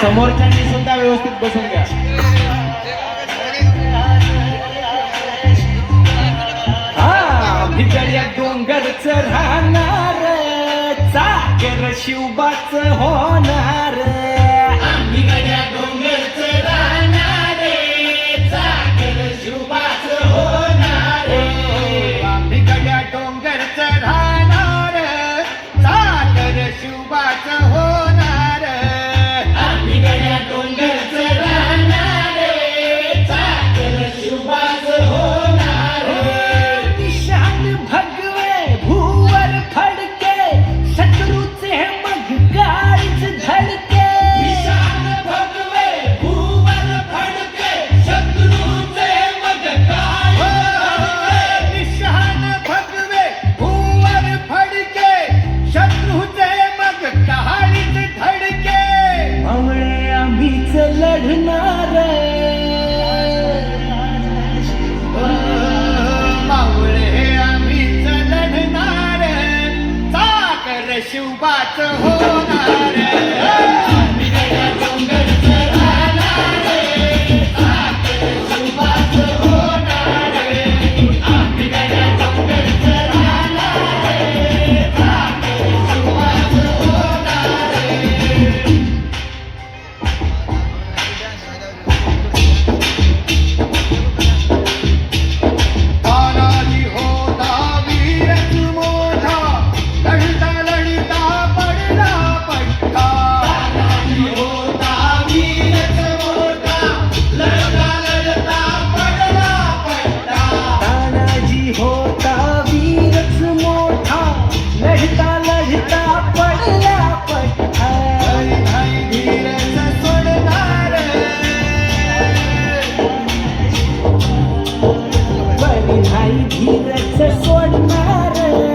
समोरच्यांनी सुद्धा व्यवस्थित बसून घ्या. हा डोंगरच राहणार चाकर शिवबाच होणार. भिजल्या शिवबाच आई धीरच सोडणार.